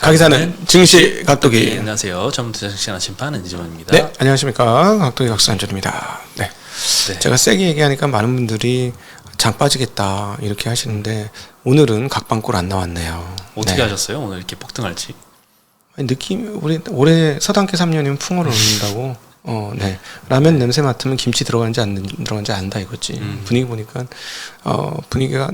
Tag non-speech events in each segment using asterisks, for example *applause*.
가기사는 증시 각도기. 네, 안녕하세요. 전부터 정치하는 심판 은지원입니다. 네, 안녕하십니까. 각도기 각수한전입니다. 네. 네. 제가 세게 얘기하니까 많은 분들이 장 빠지겠다 이렇게 하시는데 오늘은 각방골 안 나왔네요. 어떻게 네. 하셨어요? 오늘 이렇게 폭등할지? 아니, 느낌 우리 올해 서당계 3년이면 풍어를 얻는다고. 어, 네. 라면 냄새 맡으면 김치 들어가는지 안 들어가는지 안다 이거지. 음. 분위기 보니까 어, 분위기가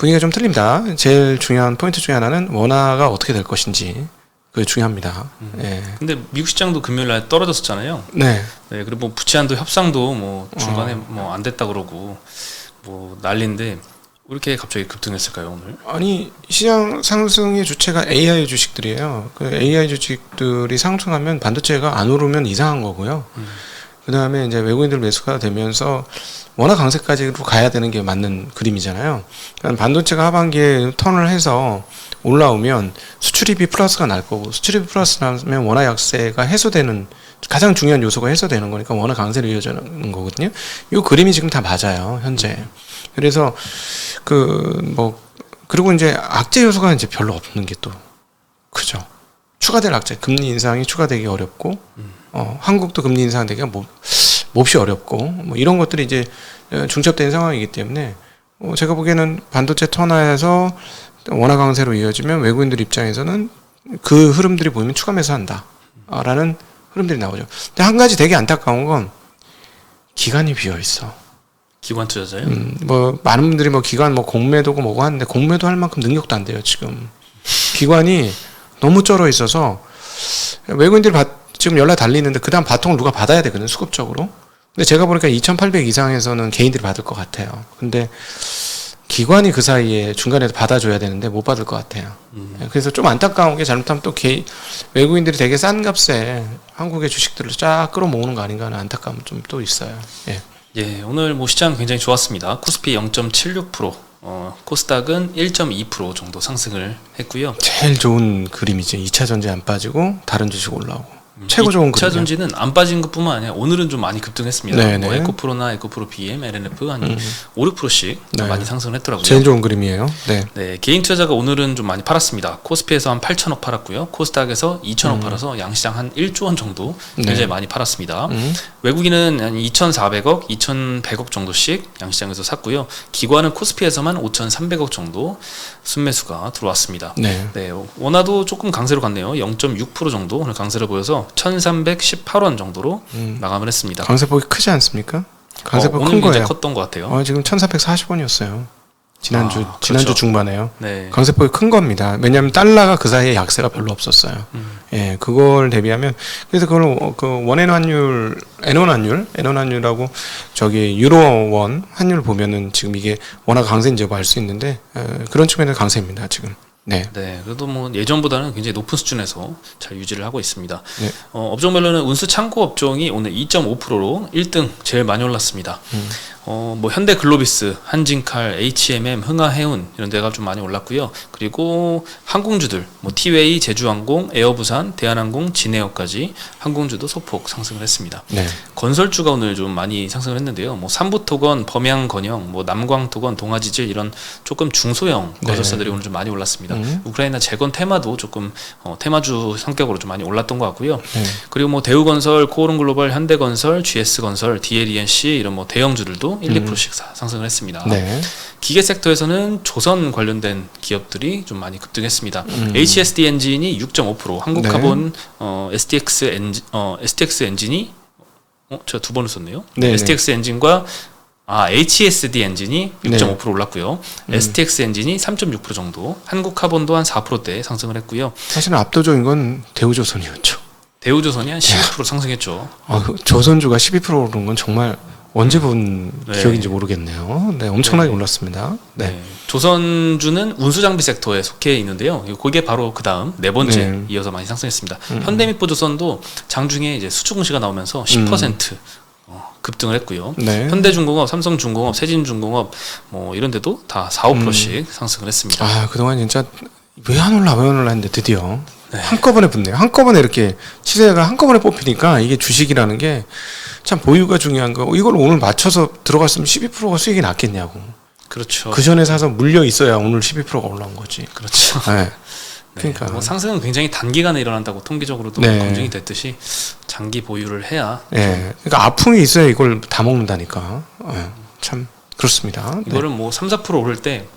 분위기가 좀 틀립니다. 제일 중요한 포인트 중에 하나는 원화가 어떻게 될 것인지 그게 중요합니다. 음. 예. 근데 미국 시장도 금요일 날 떨어졌었잖아요. 네. 네, 그리고 뭐 부채한도 협상도 뭐 중간에 어. 뭐안 됐다 그러고 뭐 난리인데 왜 이렇게 갑자기 급등했을까요 오늘? 아니 시장 상승의 주체가 AI 주식들이에요. 그 AI 주식들이 상승하면 반도체가 안 오르면 이상한 거고요. 음. 그 다음에 이제 외국인들 매수가 되면서 워낙 강세까지로 가야 되는 게 맞는 그림이잖아요. 그러니까 반도체가 하반기에 턴을 해서 올라오면 수출입이 플러스가 날 거고 수출입이 플러스 나면 원화 약세가 해소되는 가장 중요한 요소가 해소되는 거니까 원화 강세로 이어지는 거거든요. 이 그림이 지금 다 맞아요 현재. 그래서 그 뭐 그리고 이제 악재 요소가 이제 별로 없는 게 또 크죠. 추가될 악재 금리 인상이 추가되기 어렵고 어, 한국도 금리 인상되기가 뭐, 몹시 어렵고 뭐 이런 것들이 이제 어, 중첩된 상황이기 때문에 어, 제가 보기에는 반도체 턴화에서 원화 강세로 이어지면 외국인들 입장에서는 그 흐름들이 보이면 추가 매수한다 라는 흐름들이 나오죠. 근데 한 가지 되게 안타까운 건 기간이 비어 있어. 기관 투자자요? 음, 뭐 많은 분들이 뭐 기관 뭐 공매도고 뭐고 하는데 공매도 할 만큼 능력도 안 돼요 지금 기관이 너무 쩔어 있어서 외국인들이 받- 지금 연락 달리는데 그다음 바통을 누가 받아야 되거든 수급적으로 근데 제가 보니까 2,800 이상에서는 개인들이 받을 것 같아요 근데 기관이 그 사이에 중간에서 받아줘야 되는데 못 받을 것 같아요 음. 그래서 좀 안타까운 게 잘못하면 또 개, 외국인들이 되게 싼 값에 한국의 주식들을 쫙 끌어모으는 거 아닌가 하는 안타까움은 좀또 있어요 예. 예, 오늘 뭐 시장 굉장히 좋았습니다. 코스피 0.76%, 어, 코스닥은 1.2% 정도 상승을 했고요. 제일 좋은 그림이지. 2차 전지 안 빠지고 다른 주식 올라오고. 최고 좋은 2차 그림이야. 전지는 안 빠진 것뿐만 아니라 오늘은 좀 많이 급등했습니다. 네네. 뭐 에코프로나 에코프로 BM, LNF 한 음. 5, 6%씩 네. 많이 상승을 했더라고요. 제일 좋은 그림이에요. 네. 네, 개인 투자자가 오늘은 좀 많이 팔았습니다. 코스피에서 한 8천억 팔았고요. 코스닥에서 2천억 음. 팔아서 양시장 한 1조 원 정도 네. 굉장히 많이 팔았습니다. 음. 외국인은 한 2,400억, 2,100억 정도씩 양시장에서 샀고요. 기관은 코스피에서만 5,300억 정도 순매수가 들어왔습니다. 네. 네, 원화도 조금 강세로 갔네요. 0.6% 정도 오늘 강세를 보여서 1,318원 정도로 음. 마감을 했습니다. 강세폭이 크지 않습니까? 강세폭 어, 큰 거예요. 컸던 것 같아요. 어, 지금 1440원이었어요. 지난주 아, 지난주 그렇죠. 중반에요. 네. 강세폭이 큰 겁니다. 왜냐하면 달러가 그 사이에 약세가 별로 없었어요. 음. 예, 그걸 대비하면 그래서 그걸 어, 그 원엔 환율, 엔원 환율, 엔원 환율하고 저기 유로 원 환율 보면은 지금 이게 워낙 강세인지 알 수 있는데 에, 그런 측면에서 강세입니다 지금. 네. 네, 그래도 뭐 예전보다는 굉장히 높은 수준에서 잘 유지를 하고 있습니다. 네. 어, 업종별로는 운수 창고 업종이 오늘 2.5%로 1등 제일 많이 올랐습니다. 음. 어, 뭐 현대 글로비스, 한진칼, H&M, 흥하해운 이런 데가 좀 많이 올랐고요. 그리고 항공주들, 뭐 티웨이, 제주항공, 에어부산, 대한항공, 진에어까지 항공주도 소폭 상승을 했습니다. 네. 건설주가 오늘 좀 많이 상승을 했는데요. 뭐 삼부토건, 범양건영, 뭐 남광토건, 동아지질 이런 조금 중소형 네. 건설사들이 오늘 좀 많이 올랐습니다. 음. 우크라이나 재건 테마도 조금 어, 테마주 성격으로 좀 많이 올랐던 것 같고요. 네. 그리고 뭐 대우건설, 코오른글로벌, 현대건설, GS건설, DLENC 이런 뭐 대형주들도 1, 2%씩 사- 상승을 했습니다. 음. 네. 기계 섹터에서는 조선 관련된 기업들이 좀 많이 급등했습니다. 음. HSD 엔진이 6.5%, 네. 한국카본 어, STX 엔진 어, STX 엔진이 어, 제가 두 번을 썼네요. 네네. STX 엔진과 아, HSD 엔진이 네. 6.5% 올랐고요. 음. STX 엔진이 3.6% 정도, 한국카본도 한 4%대 상승을 했고요. 사실은 압도적인 건 대우조선이었죠. 대우조선이 한 12% 상승했죠. 아, 그 조선주가 12% 오른 건 정말 언제 본 네. 기억인지 모르겠네요. 네, 엄청나게 네. 올랐습니다. 네. 네. 조선주는 운수장비 섹터에 속해 있는데요. 그게 바로 그 다음 네 번째 네. 이어서 많이 상승했습니다. 음. 현대미포 조선도 장중에 이제 수주 공시가 나오면서 10% 어, 급등을 했고요. 네. 현대중공업, 삼성중공업, 세진중공업 뭐 이런 데도 다 4, 5%씩 상승을 했습니다. 아, 그동안 진짜 왜 안 올라 왜 안 올라 했는데 드디어 네. 한꺼번에 붙네요. 한꺼번에 이렇게 시세가 한꺼번에 뽑히니까 이게 주식이라는 게 참 보유가 중요한 거. 이걸 오늘 맞춰서 들어갔으면 12%가 수익이 났겠냐고. 그렇죠. 그 전에 사서 물려 있어야 오늘 12%가 올라온 거지. 그렇죠. 네. 그러니까 뭐 상승은 굉장히 단기간에 일어난다고 통계적으로도 네. 검증이 됐듯이 장기 보유를 해야 예. 그러니까 아픔이 있어야 이걸 다 먹는다니까. 예. 참 그렇습니다. 네. 이거를 뭐 3, 4% 오를 때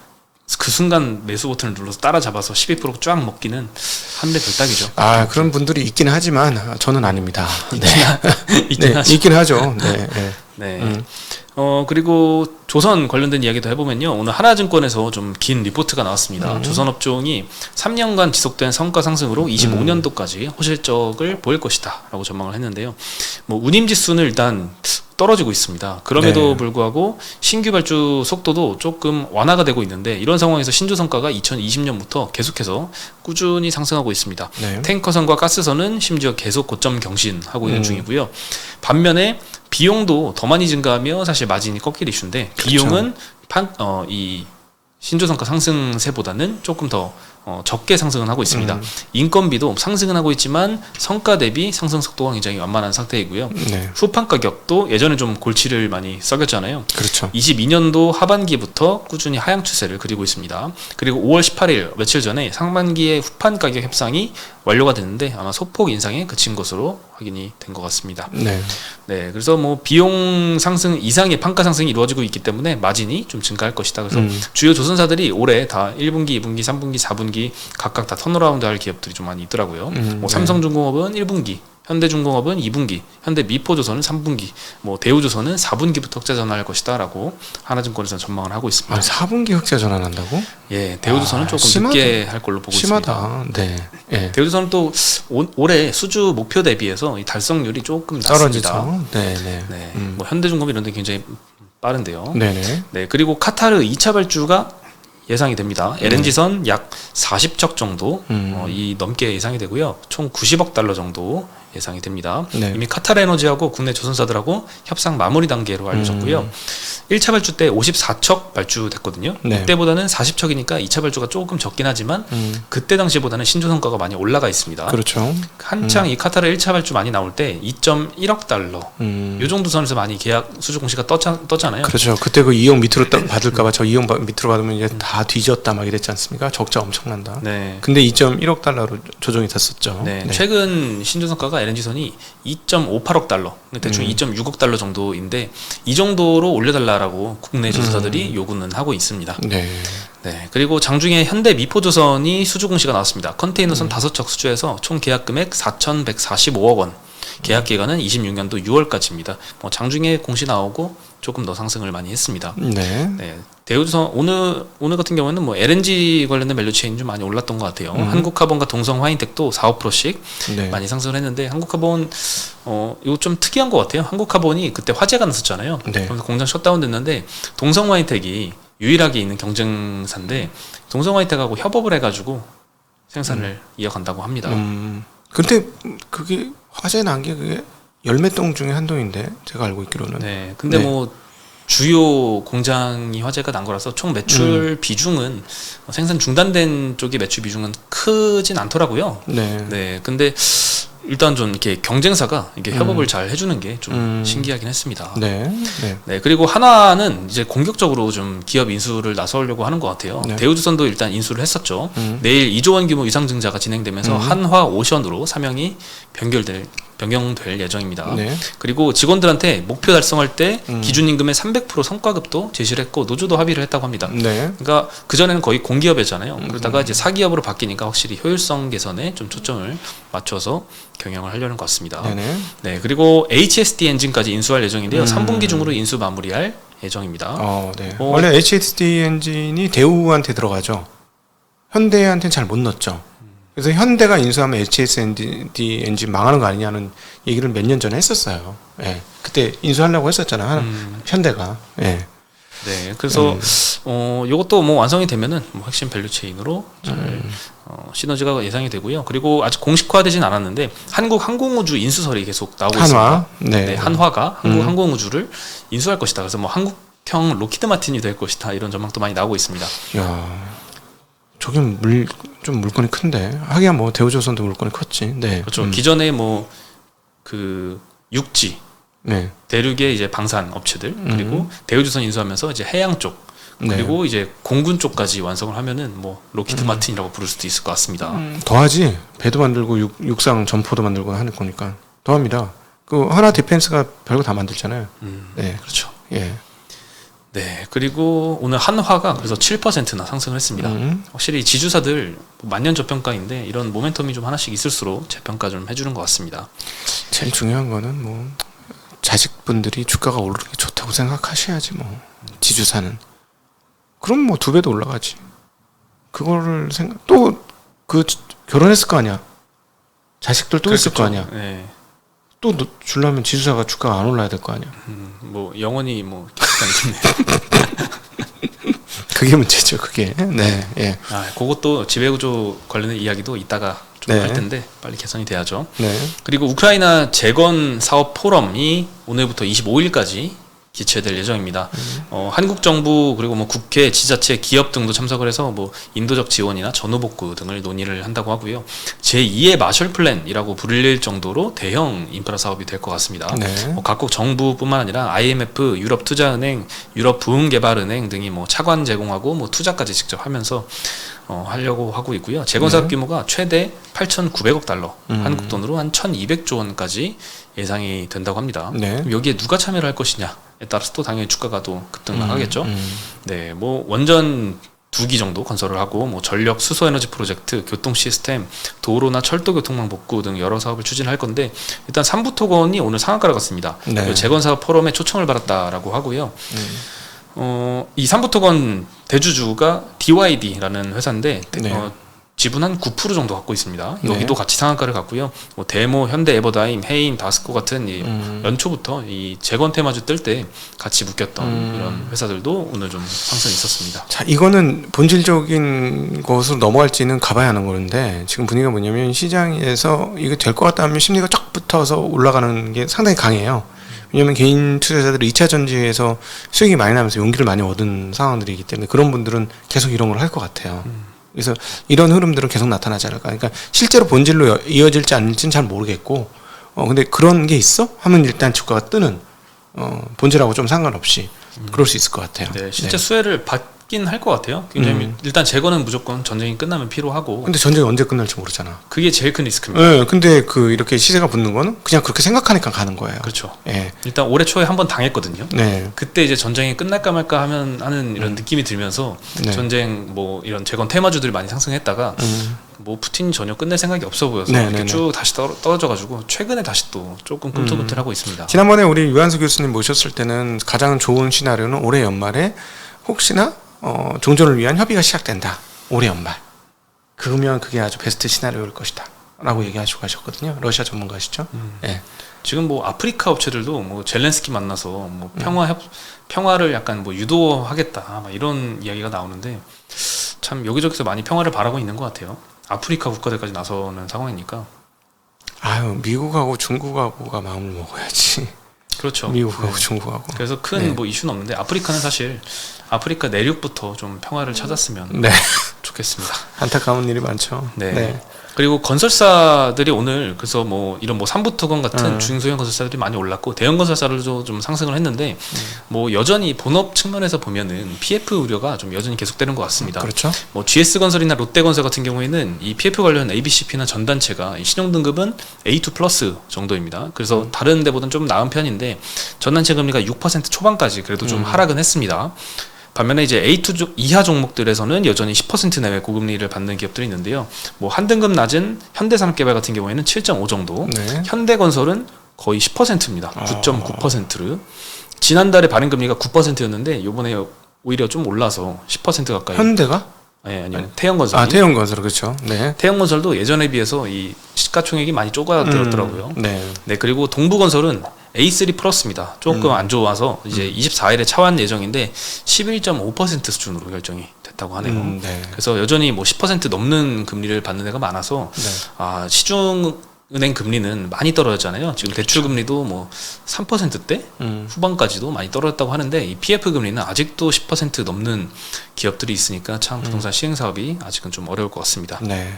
그 순간 매수 버튼을 눌러서 따라잡아서 12%쫙 먹기는 한배 별따기죠. 아 그런 분들이 있긴 하지만 아, 저는 아닙니다. *laughs* 네, 있긴 *laughs* 네, 하죠. 있긴 하죠. 네, 네. *laughs* 네. 음. 어 그리고 조선 관련된 이야기도 해보면요 오늘 하나증권에서 좀 긴 리포트가 나왔습니다. 음. 조선 업종이 3년간 지속된 성과 상승으로 25년도까지 호실적을 보일 것이다라고 전망을 했는데요. 뭐 운임 지수는 일단 떨어지고 있습니다. 그럼에도 네. 불구하고 신규 발주 속도도 조금 완화가 되고 있는데 이런 상황에서 신주 성과가 2020년부터 계속해서 꾸준히 상승하고 있습니다. 네. 탱커선과 가스선은 심지어 계속 고점 경신하고 있는 음. 중이고요. 반면에 비용도 더 많이 증가하며 사실 마진이 꺾일 이슈인데 그렇죠. 비용은 판, 어, 이 신조성과 상승세보다는 조금 더 어, 적게 상승은 하고 있습니다. 음. 인건비도 상승은 하고 있지만 성과 대비 상승 속도가 굉장히 완만한 상태이고요. 네. 후판 가격도 예전에 좀 골치를 많이 썩였잖아요. 그렇죠. 22년도 하반기부터 꾸준히 하향 추세를 그리고 있습니다. 그리고 5월 18일 며칠 전에 상반기의 후판 가격 협상이 완료가 됐는데 아마 소폭 인상에 그친 것으로 확인이 된 것 같습니다. 네. 네, 그래서 뭐 비용 상승 이상의 판가 상승이 이루어지고 있기 때문에 마진이 좀 증가할 것이다. 그래서 음. 주요 조선사들이 올해 다 1분기, 2분기, 3분기, 4분기 각각 다 턴어라운드 할 기업들이 좀 많이 있더라고요. 음, 뭐 네. 삼성중공업은 1분기, 현대중공업은 2분기, 현대미포조선은 3분기, 뭐 대우조선은 4분기부터 흑자 전환할 것이다라고 하나증권에서 전망을 하고 있습니다. 아, 4분기 흑자 전환한다고? 예, 대우조선은 아, 조금 심하다. 늦게 할 걸로 보고 있습니다. 심하다. 네. 예. 대우조선은 또 올- 올해 수주 목표 대비해서 이 달성률이 조금 낮습니다. 떨어지죠. 네, 네. 네, 음. 뭐 현대중공업 이런 데 굉장히 빠른데요. 네, 네. 네, 그리고 카타르 2차 발주가 예상이 됩니다. LNG선 약 40척 정도 음. 어, 이 넘게 예상이 되고요. 총 90억 달러 정도 예상이 됩니다. 네. 이미 카타르 에너지하고 국내 조선사들하고 협상 마무리 단계로 알려졌고요. 음. 1차 발주 때 54척 발주됐거든요. 네. 그때보다는 40척이니까 2차 발주가 조금 적긴 하지만 음. 그때 당시보다는 신조 성과가 많이 올라가 있습니다. 그렇죠. 한창 이 카타르 1차 발주 많이 나올 때 2.1억 달러 음. 요 정도 선에서 많이 계약 수주 공시가 떴자, 떴잖아요. 그렇죠. 그때 그 2억 밑으로 따- 받을까봐 저 2억 바- 밑으로 받으면 이제 다 뒤졌다 막 이랬지 않습니까? 적자 엄청난다. 네. 근데 2.1억 달러로 조정이 됐었죠. 네, 최근 신조 성과가 LNG선이 2.58억 달러, 근데 대충 음. 2.6억 달러 정도인데 이 정도로 올려달라라고 국내 조사들이 음. 요구는 하고 있습니다. 네. 네, 그리고 장중에 현대 미포조선이 수주 공시가 나왔습니다. 음. 컨테이너선 다섯 척 수주해서 총 계약 금액 4,145억 원, 계약 기간은 26년도 6월까지입니다. 뭐 장중에 공시 나오고 조금 더 상승을 많이 했습니다. 네. 네, 대우조선 오늘 오늘 같은 경우에는 뭐 LNG 관련된 밸류 체인 좀 많이 올랐던 것 같아요. 음. 한국카본과 동성화인텍도 4, 5%씩 네. 많이 상승을 했는데 한국카본 어 이거 좀 특이한 것 같아요. 한국카본이 그때 화재가 났었잖아요. 네. 그래서 공장 셧다운 됐는데 동성화이텍이 유일하게 있는 경쟁사인데 동성화이텍하고 협업을 해가지고 생산을 이어간다고 합니다. 음. 근데 그게 화재 난 게 그게 열매 동 중에 한 동인데 제가 알고 있기로는. 네, 근데 네. 뭐 주요 공장이 화재가 난 거라서 총 매출 음. 비중은 생산 중단된 쪽의 매출 비중은 크진 않더라고요. 네. 네, 근데 일단 좀 이렇게 경쟁사가 이게 협업을 잘 해주는 게좀 음. 신기하긴 했습니다. 네. 네. 네, 그리고 하나는 이제 공격적으로 좀 기업 인수를 나서려고 하는 것 같아요. 네. 대우조선도 일단 인수를 했었죠. 음. 내일 2조 원 규모 유상증자가 진행되면서 음. 한화 오션으로 사명이 변결될 변경될 예정입니다. 네. 그리고 직원들한테 목표 달성할 때 음. 기준 임금의 300% 성과급도 제시를 했고 노조도 합의를 했다고 합니다. 네. 그러니까 그 전에는 거의 공기업이었잖아요. 음. 그러다가 이제 사기업으로 바뀌니까 확실히 효율성 개선에 좀 초점을 맞춰서 경영을 하려는 것 같습니다. 네네. 네, 그리고 HSD 엔진까지 인수할 예정인데요. 음. 3분기 중으로 인수 마무리할 예정입니다. 어, 네. 어. 원래 HSD 엔진이 대우한테 들어가죠. 현대한테는 잘 못 넣었죠. 그래서 현대가 인수하면 HSD 엔진 망하는 거 아니냐는 얘기를 몇 년 전에 했었어요. 예. 그때 인수하려고 했었잖아요. 하나- 음, 현대가. 예. 네, 그래서 음. 어 이것도 뭐 완성이 되면은 뭐 핵심 밸류 체인으로 잘 음. 어, 시너지가 예상이 되고요. 그리고 아직 공식화되진 않았는데 한국 항공우주 인수설이 계속 나오고 한화. 있습니다. 네. 네, 한화가 한국 음. 항공우주를 인수할 것이다. 그래서 뭐 한국형 로키드 마틴이 될 것이다. 이런 전망도 많이 나오고 있습니다. 야. 저게 물, 좀 물건이 큰데. 하기야 뭐 대우조선도 물건이 컸지. 네. 그렇죠. 음. 기존에 뭐 그 육지 네. 대륙의 이제 방산 업체들 그리고 대우조선 인수하면서 이제 해양 쪽 네. 그리고 이제 공군 쪽까지 완성을 하면은 뭐 로키드 마틴이라고 부를 수도 있을 것 같습니다. 음, 더하지. 배도 만들고 육, 육상 점포도 만들고 하는 거니까 더합니다. 그 하나 디펜스가 별거 다 만들잖아요. 음, 네, 그렇죠. 예. 네, 그리고 오늘 한화가 그래서 7%나 상승을 했습니다. 음, 확실히 지주사들 만년 저평가인데 이런 모멘텀이 좀 하나씩 있을수록 재평가 좀 해주는 것 같습니다. 제일 중요한 거는 뭐 자식분들이 주가가 오르는 게 좋다고 생각하셔야지 뭐 지주사는. 그럼 뭐 두 배도 올라가지. 그거를 생각 또 그 결혼했을 거 아니야. 자식들 또 있을 거 아니야. 네, 또 너- 주려면 지주사가 주가가 안 올라야 될 거 아니야. 음, 뭐 영원히 뭐 *laughs* 그게 문제죠. 그게. 네, 예, 아, 그것도 지배 구조 관련된 이야기도 이따가 좀 네. 할 텐데 빨리 개선이 돼야죠. 네. 그리고 우크라이나 재건 사업 포럼이 오늘부터 25일까지 개최될 예정입니다. 어, 한국 정부 그리고 뭐 국회, 지자체, 기업 등도 참석을 해서 뭐 인도적 지원이나 전후 복구 등을 논의를 한다고 하고요. 제2의 마셜 플랜이라고 불릴 정도로 대형 인프라 사업이 될 것 같습니다. 네. 뭐 각국 정부뿐만 아니라 IMF, 유럽 투자은행, 유럽 부흥개발은행 등이 뭐 차관 제공하고 뭐 투자까지 직접 하면서 어, 하려고 하고 있고요. 재건 사업 규모가 최대 8,900억 달러, 음. 한국 돈으로 한 1,200조 원까지 예상이 된다고 합니다. 네. 여기에 누가 참여를 할 것이냐에 따라서 또 당연히 주가가 또 급등하겠죠. 음, 네, 뭐 원전 두기 정도 건설을 하고 뭐 전력 수소 에너지 프로젝트, 교통 시스템, 도로나 철도 교통망 복구 등 여러 사업을 추진할 건데 일단 삼부토건이 오늘 상한가를 갔습니다. 네. 그 재건 사업 포럼에 초청을 받았다라고 하고요. 음. 어, 이 삼부토건 대주주가 DYD라는 회사인데 네. 어, 지분 한 9% 정도 갖고 있습니다. 네. 여기도 같이 상한가를 갔고요. 뭐 데모, 현대 에버다임, 해인, 다스코 같은 이 음. 연초부터 이 재건 테마주 뜰 때 같이 묶였던 음. 이런 회사들도 오늘 좀 상승이 있었습니다. 자, 이거는 본질적인 것으로 넘어갈지는 가봐야 하는 거는데 지금 분위기가 뭐냐면 시장에서 이거 될 것 같다 하면 심리가 쫙 붙어서 올라가는 게 상당히 강해요. 왜냐하면 개인 투자자들이 2차 전지에서 수익이 많이 나면서 용기를 많이 얻은 상황들이기 때문에 그런 분들은 계속 이런 걸 할 것 같아요. 그래서 이런 흐름들은 계속 나타나지 않을까. 그러니까 실제로 본질로 여- 이어질지 않을지는 잘 모르겠고, 어 근데 그런 게 있어? 하면 일단 주가가 뜨는 어 본질하고 좀 상관없이 그럴 수 있을 것 같아요. 네, 실제 수혜를 받 긴 할 것 같아요. 굉장히 음. 일단 재건은 무조건 전쟁이 끝나면 필요하고 근데 전쟁이 언제 끝날지 모르잖아. 그게 제일 큰 리스크입니다. 예, 근데 그 이렇게 시세가 붙는 거는 그냥 그렇게 생각하니까 가는 거예요. 그렇죠. 예, 일단 올해 초에 한 번 당했거든요. 네, 그때 이제 전쟁이 끝날까 말까 하면 하는 이런 느낌이 들면서 네. 전쟁 뭐 이런 재건 테마주들이 많이 상승했다가 음, 뭐 푸틴이 전혀 끝낼 생각이 없어 보여서 네, 이렇게 네, 네. 쭉 다시 떨어, 떨어져가지고 최근에 다시 또 조금 꿈틀꿈틀하고 있습니다. 지난번에 우리 유한수 교수님 모셨을 때는 가장 좋은 시나리오는 올해 연말에 혹시나 어, 종전을 위한 협의가 시작된다. 올해 연말. 그러면 그게 아주 베스트 시나리오일 것이다. 라고 얘기하시고 가셨거든요. 러시아 전문가시죠? 음. 예. 지금 뭐 아프리카 업체들도 뭐 젤렌스키 만나서 뭐 음. 평화 협 평화를 약간 뭐 유도하겠다 막 이런 이야기가 나오는데 참 여기저기서 많이 평화를 바라고 있는 것 같아요. 아프리카 국가들까지 나서는 상황이니까 아유, 미국하고 중국하고가 마음을 먹어야지. 그렇죠. 미국하고 네. 중국하고. 그래서 큰 네. 뭐 이슈는 없는데 아프리카는 사실 아프리카 내륙부터 좀 평화를 찾았으면 네. 좋겠습니다. *laughs* 안타까운 일이 많죠. 네. 그리고 건설사들이 오늘 그래서 뭐 이런 뭐 삼부토건 같은 음. 중소형 건설사들이 많이 올랐고 대형 건설사들도 좀 상승을 했는데 뭐 여전히 본업 측면에서 보면은 PF 우려가 좀 여전히 계속되는 것 같습니다. 그렇죠. 뭐 GS 건설이나 롯데 건설 같은 경우에는 이 PF 관련 ABCP나 전 단체가 이 신용 등급은 A2 플러스 정도입니다. 그래서 다른 데보다는 좀 나은 편인데 전 단체 금리가 6% 초반까지 그래도 좀 하락은 했습니다. 반면에 이제 A2 조- 이하 종목들에서는 여전히 10% 내외 고금리를 받는 기업들이 있는데요. 뭐 한 등급 낮은 현대산업개발 같은 경우에는 7.5 정도, 네. 현대건설은 거의 10%입니다. 9.9%를 지난달에 발행 금리가 9%였는데 이번에 오히려 좀 올라서 10% 가까이. 현대가? 예, 아니요. 태형건설. 아, 태용건설 그렇죠. 네. 태형건설도 예전에 비해서 이 시가총액이 많이 쪼가들었더라고요. 음, 네. 네, 그리고 동부건설은 A3 플러스입니다. 조금 안 좋아서 이제 24일에 차환 예정인데 11.5% 수준으로 결정이 됐다고 하네요. 음, 네. 그래서 여전히 뭐 10% 넘는 금리를 받는 애가 많아서 네. 아, 시중 은행 금리는 많이 떨어졌잖아요. 지금 대출 금리도 뭐 3%대 음. 후반까지도 많이 떨어졌다고 하는데 이 PF 금리는 아직도 10% 넘는 기업들이 있으니까 참 부동산 시행 사업이 아직은 좀 어려울 것 같습니다. 네.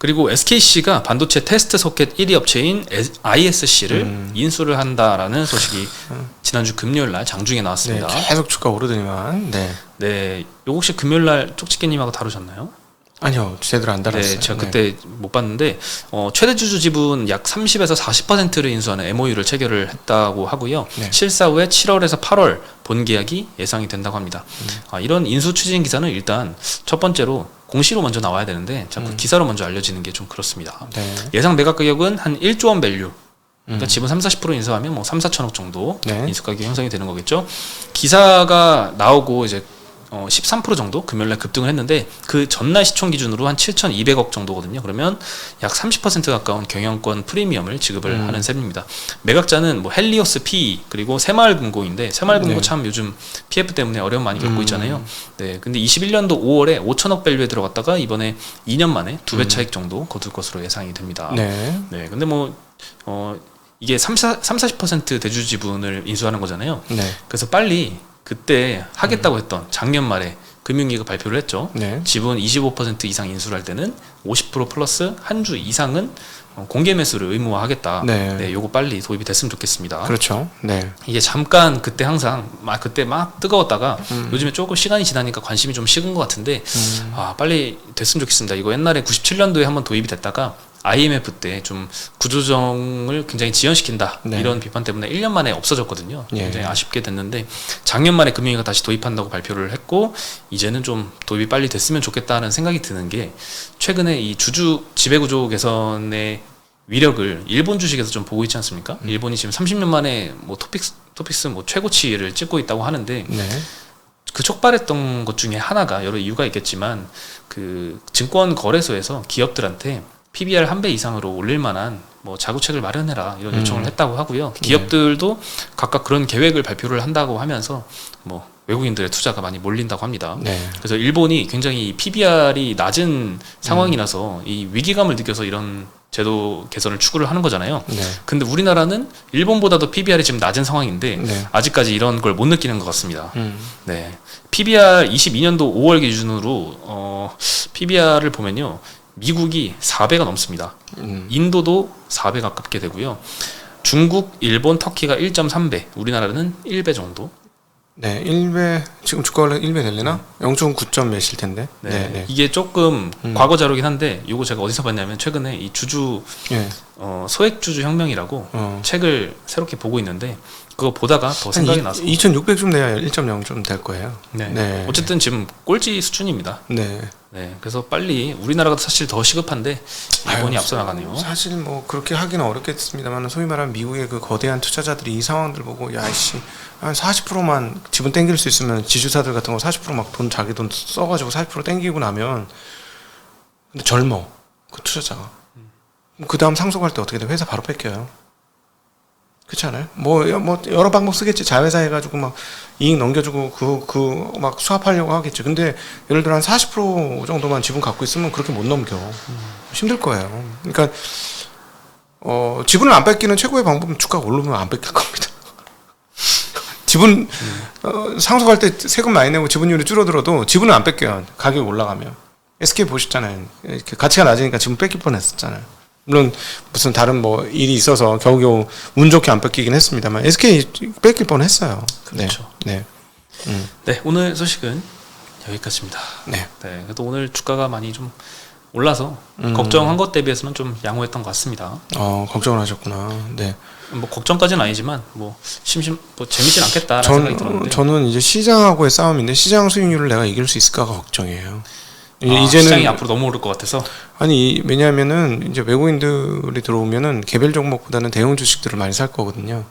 그리고 SKC가 반도체 테스트 소켓 1위 업체인 ISC를 음. 인수를 한다라는 소식이 지난주 금요일 날 장중에 네, 나왔습니다. 계속 주가 오르더니만. 네. 네, 요거 혹시 금요일 날 쪽집게님하고 다루셨나요? 아니요, 제대로 안 달았어요. 네, 제가 그때 못 봤는데 어, 최대 주주 지분 약 30에서 40%를 인수하는 MOU를 체결을 했다고 하고요. 네. 실사 후에 7월에서 8월 본 계약이 예상이 된다고 합니다. 음. 아, 이런 인수 추진 기사는 일단 첫 번째로 공시로 먼저 나와야 되는데 자꾸 음. 기사로 먼저 알려지는 게 좀 그렇습니다. 네. 예상 매각 가격은 한 1조 원 밸류. 그러니까 음. 지분 3, 40% 인수하면 뭐 3, 4천억 정도 네. 인수 가격이 형성이 되는 거겠죠. 기사가 나오고 이제 어, 13% 정도 금요일날 급등을 했는데 그 전날 시총 기준으로 한 7,200억 정도거든요. 그러면 약 30% 가까운 경영권 프리미엄을 지급을 음. 하는 셈입니다. 매각자는 뭐 헬리오스 PE 그리고 새마을금고인데 새마을금고 네. 참 요즘 PF 때문에 어려움 많이 겪고 음. 있잖아요. 네, 근데 21년도 5월에 5천억 밸류에 들어갔다가 이번에 2년 만에 두배 음. 차익 정도 거둘 것으로 예상이 됩니다. 네. 네, 근데 뭐, 어, 이게 3, 4, 3 40% 대주 지분을 인수하는 거잖아요. 네. 그래서 빨리 그때 하겠다고 했던 작년 말에 금융위가 발표를 했죠. 네. 지분 25% 이상 인수를 할 때는 50% 플러스 한 주 이상은 어, 공개 매수를 의무화하겠다. 네. 네, 요거 빨리 도입이 됐으면 좋겠습니다. 그렇죠. 네. 이게 잠깐 그때 항상 막 그때 막 뜨거웠다가 음. 요즘에 조금 시간이 지나니까 관심이 좀 식은 것 같은데 음. 아 빨리 됐으면 좋겠습니다. 이거 옛날에 97년도에 한번 도입이 됐다가 IMF 때 좀 구조정을 굉장히 지연시킨다 네. 이런 비판 때문에 1년 만에 없어졌거든요. 예. 굉장히 아쉽게 됐는데 작년 말에 금융위가 다시 도입한다고 발표를 했고 이제는 좀 도입이 빨리 됐으면 좋겠다는 생각이 드는 게 최근에 이 주주 지배구조 개선의 위력을 일본 주식에서 좀 보고 있지 않습니까? 음. 일본이 지금 30년 만에 뭐 토픽스 토픽스 뭐 최고치를 찍고 있다고 하는데 네. 그 촉발했던 것 중에 하나가 여러 이유가 있겠지만 그 증권 거래소에서 기업들한테 PBR 한 배 이상으로 올릴 만한 뭐 자구책을 마련해라 이런 요청을 음. 했다고 하고요. 기업들도 각각 그런 계획을 발표를 한다고 하면서 뭐 외국인들의 투자가 많이 몰린다고 합니다. 네. 그래서 일본이 굉장히 PBR이 낮은 상황이라서 이 위기감을 느껴서 이런 제도 개선을 추구를 하는 거잖아요. 네. 근데 우리나라는 일본보다도 PBR이 지금 낮은 상황인데 네. 아직까지 이런 걸 못 느끼는 것 같습니다. 음. 네. PBR 22년도 5월 기준으로 어, PBR을 보면요. 미국이 4배가 넘습니다. 음. 인도도 4배 가깝게 되고요. 중국, 일본, 터키가 1.3배, 우리나라는 1배 정도. 네. 1배 지금 주가 올라 1배 될래나? 0.9점 몇일 텐데. 네. 네. 네. 이게 조금 음. 과거 자료긴 한데 이거 제가 어디서 봤냐면 최근에 이 주주 예. 어, 소액 주주 혁명이라고 어. 책을 새롭게 보고 있는데 그거 보다가 더 생각이 나서 2,600좀 돼야 1.0좀 될 거예요. 네. 네. 어쨌든 지금 꼴찌 수준입니다. 네. 네. 그래서 빨리 우리나라가 사실 더 시급한데 일본이 아유, 앞서 나가네요. 사실 뭐 그렇게 하기는 어렵겠습니다만 소위 말하는 미국의 그 거대한 투자자들이 이 상황들 보고 야씨 한 40%만 지분 땡길 수 있으면 지주사들 같은 거 40%막 돈 자기 돈 써가지고 40% 땡기고 나면 근데 젊어 그 투자자가 그 다음 상속할 때 어떻게 돼 회사 바로 뺏겨요 그렇지 않아요? 뭐, 여- 뭐 여러 방법 쓰겠지 자회사 해가지고 막 이익 넘겨주고 그 그 막 수합하려고 하겠지 근데 예를 들어 한 40% 정도만 지분 갖고 있으면 그렇게 못 넘겨 힘들 거예요. 그러니까 어, 지분을 안 뺏기는 최고의 방법은 주가가 오르면 안 뺏길 겁니다. *laughs* 지분 어, 상속할 때 세금 많이 내고 지분율이 줄어들어도 지분을 안 뺏겨요. 가격이 올라가면. SK 보셨잖아요. 이렇게 가치가 낮으니까 지분 뺏길 뻔 했었잖아요. 물론 무슨 다른 뭐 일이 있어서 겨우겨우 운 좋게 안 뺏기긴 했습니다만 SK 뺏길 뻔했어요. 그렇죠. 네. 네. 음, 네, 오늘 소식은 여기까지입니다. 네. 네, 그래도 오늘 주가가 많이 좀 올라서 음. 걱정한 것 대비해서는 좀 양호했던 것 같습니다. 어, 걱정을 하셨구나. 네. 뭐 걱정까지는 아니지만 뭐 심심 뭐 재밌진 않겠다라는 생각이 전, 들었는데 저는 이제 시장하고의 싸움인데 시장 수익률을 내가 이길 수 있을까가 걱정이에요. 아, 이제는 시장이 앞으로 너무 오를 것 같아서 아니 왜냐하면은 이제 외국인들이 들어오면은 개별 종목보다는 대형 주식들을 많이 살 거거든요.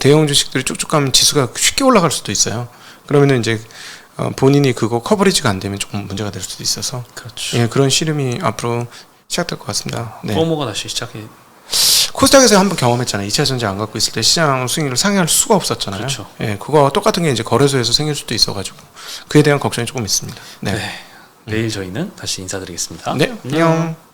대형 주식들이 쭉쭉 가면 지수가 쉽게 올라갈 수도 있어요. 그러면은 이제 어, 본인이 그거 커버리지가 안 되면 조금 문제가 될 수도 있어서 그렇죠. 예, 그런 시름이 앞으로 시작될 것 같습니다. 네. 포모가 다시 시작해 코스닥에서 한번 경험했잖아요. 2차 전지 안 갖고 있을 때 시장 수익률을 상회할 수가 없었잖아요. 그렇죠. 예, 그거 똑같은 게 이제 거래소에서 생길 수도 있어가지고 그에 대한 걱정이 조금 있습니다. 네. 네, 내일 저희는 다시 인사드리겠습니다. 네, 안녕.